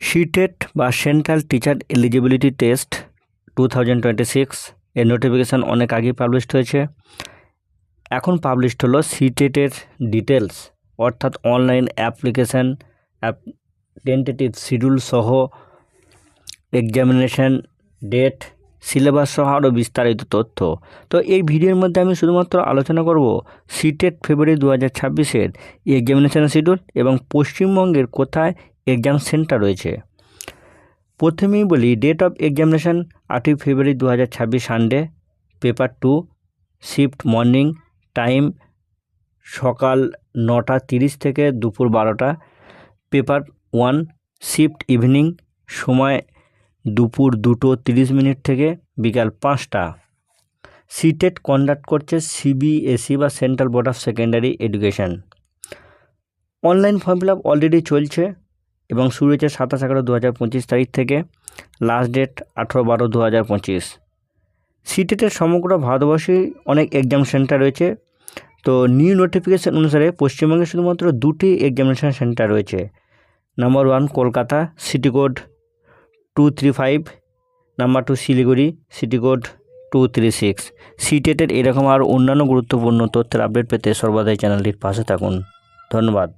CTET বা central teacher eligibility test two thousand twenty six এর notification অনেক আগেই পাবলিশড হয়েছে। এখন পাবলিশড হলো সিটেটের ডিটেলস অর্থাৎ online application app tentative schedule সহ এক্সামিনেশান ডেট সিলেবাস সহ আরও বিস্তারিত তথ্য। তো এই ভিডিওর মধ্যে আমি শুধুমাত্র আলোচনা করব সিটেট ফেব্রুয়ারি দু হাজার ছাব্বিশের এক্সামিনেশান শিডিউল এবং পশ্চিমবঙ্গের কোথায় এক্সাম সেন্টার রয়েছে। প্রথমেই বলি ডেট অফ এক্সামিনেশান আটই ফেব্রুয়ারি দু হাজার ছাব্বিশ Sunday paper two shift morning time সকাল নটা তিরিশ থেকে দুপুর বারোটা পেপার ওয়ান শিফট ইভিনিং সময় দুপুর দুটো তিরিশ মিনিট থেকে বিকাল পাঁচটা। সিটেট কন্ডাক্ট করছে সিবিএসই বা central board of secondary education online form fill up already চলছে। এবং শুরু হয়েছে সাতাশ এগারো দু হাজার পঁচিশ তারিখ থেকে। লাস্ট ডেট আঠেরো বারো দু হাজার পঁচিশ সিটেটের সমগ্র ভারতবর্ষে অনেক এক্সাম সেন্টার রয়েছে। তো নিউ নোটিফিকেশান অনুসারে পশ্চিমবঙ্গে শুধুমাত্র দুটি এক্সামিনেশন সেন্টার রয়েছে। Number one Kolkata city code two three five number two Siliguri city code two three six সিটেটের এরকম আর অন্যান্য গুরুত্বপূর্ণ তথ্যের আপডেট পেতে সর্বদাই চ্যানেলটির পাশে থাকুন। ধন্যবাদ।